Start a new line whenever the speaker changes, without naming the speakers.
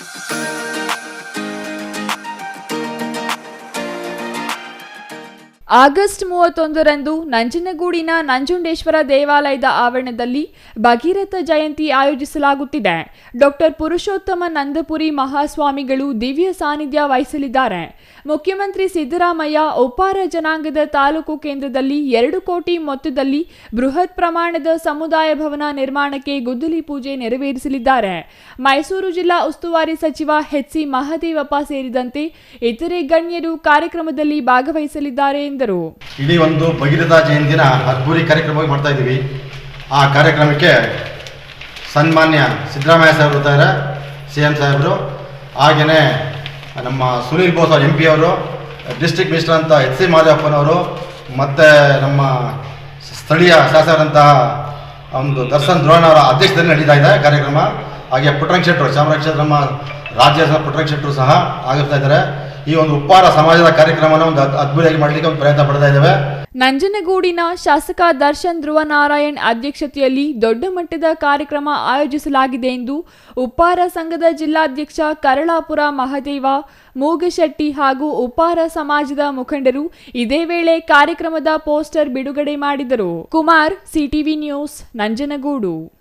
Música August ಮೂವತ್ತೊಂದರಂದು ನಂಜನಗೂಡಿನ ನಂಜುಂಡೇಶ್ವರ ದೇವಾಲಯದ ಆವರಣದಲ್ಲಿ ಭಗೀರಥ ಜಯಂತಿ ಆಯೋಜಿಸಲಾಗುತ್ತಿದೆ. ಡಾಕ್ಟರ್ ಪುರುಷೋತ್ತಮ ನಂದಪುರಿ ಮಹಾಸ್ವಾಮಿಗಳು ದಿವ್ಯ ಸಾನ್ನಿಧ್ಯ ವಹಿಸಲಿದ್ದಾರೆ. ಮುಖ್ಯಮಂತ್ರಿ ಸಿದ್ದರಾಮಯ್ಯ ಒಪ್ಪಾರ ಜನಾಂಗದ ತಾಲೂಕು ಕೇಂದ್ರದಲ್ಲಿ ಎರಡು ಕೋಟಿ ಮೊತ್ತದಲ್ಲಿ ಬೃಹತ್ ಪ್ರಮಾಣದ ಸಮುದಾಯ ಭವನ ನಿರ್ಮಾಣಕ್ಕೆ ಗುದ್ದಲಿ ಪೂಜೆ ನೆರವೇರಿಸಲಿದ್ದಾರೆ. ಮೈಸೂರು ಜಿಲ್ಲಾ ಉಸ್ತುವಾರಿ ಸಚಿವ ಎಚ್ಸಿ ಮಹದೇವಪ್ಪ ಸೇರಿದಂತೆ ಇತರೆ ಗಣ್ಯರು ಕಾರ್ಯಕ್ರಮದಲ್ಲಿ ಭಾಗವಹಿಸಲಿದ್ದಾರೆ ಎಂದರು
ಇಡೀ ಒಂದು ಭಗೀರಥ ಜಯಂತಿನ ಅದ್ಭುರಿ ಕಾರ್ಯಕ್ರಮವಾಗಿ ಮಾಡ್ತಾ ಇದ್ದೀವಿ. ಆ ಕಾರ್ಯಕ್ರಮಕ್ಕೆ ಸನ್ಮಾನ್ಯ ಸಿದ್ದರಾಮಯ್ಯ ಸಾಹೇಬರು ಇದ್ದಾರೆ, ಸಿ ಎಂ ಸಾಹೇಬರು ಹಾಗೆಯೇ ನಮ್ಮ ಸುನೀಲ್ ಬೋಸ್ ಅವರು, ಎಂ ಪಿ ಅವರು, ಡಿಸ್ಟ್ರಿಕ್ಟ್ ಮಿನಿಸ್ಟರ್ ಅಂತ ಎಚ್ ಸಿ ಮಾದೇವಪ್ಪನವರು ಮತ್ತು ನಮ್ಮ ಸ್ಥಳೀಯ ಶಾಸಕರಂತಹ ಒಂದು ದರ್ಶನ್ ದ್ರೋಣ ಅವರ ಅಧ್ಯಕ್ಷತೆಯಲ್ಲಿ ನಡೀತಾ ಇದೆ ಕಾರ್ಯಕ್ರಮ. ಹಾಗೆ ಪುಟ್ಟರಂಗ ಶೆಟ್ಟರು ಚಾಮರಾಜ ನಮ್ಮ ಶೆಟ್ಟರು ಸಹ ಆಗಿರ್ತಾ ಇದ್ದಾರೆ. ಈ ಒಂದು ಉಪ್ಪಾರ ಸಮಾಜದ ಕಾರ್ಯಕ್ರಮನ ಒಂದು ಅದ್- ಅದ್ಭುತವಾಗಿ ಮಾಡಲಿಕ್ಕೆ ಒಂದು ಪ್ರಯತ್ನ ಪಡ್ತಾ ಇದ್ದೇವೆ.
ನಂಜನಗೂಡಿನ ಶಾಸಕ ದರ್ಶನ್ ಧ್ರುವನಾರಾಯಣ್ ಅಧ್ಯಕ್ಷತೆಯಲ್ಲಿ ದೊಡ್ಡ ಮಟ್ಟದ ಕಾರ್ಯಕ್ರಮ ಆಯೋಜಿಸಲಾಗಿದೆ ಎಂದು ಉಪ್ಪಾರ ಸಂಘದ ಜಿಲ್ಲಾಧ್ಯಕ್ಷ ಕರಳಾಪುರ ಮಹದೇವ, ಮೂಗಶೆಟ್ಟಿ ಹಾಗೂ ಉಪ್ಪಾರ ಸಮಾಜದ ಮುಖಂಡರು ಇದೇ ವೇಳೆ ಕಾರ್ಯಕ್ರಮದ ಪೋಸ್ಟರ್ ಬಿಡುಗಡೆ ಮಾಡಿದರು. Kumar, CTV news, Nanjangud.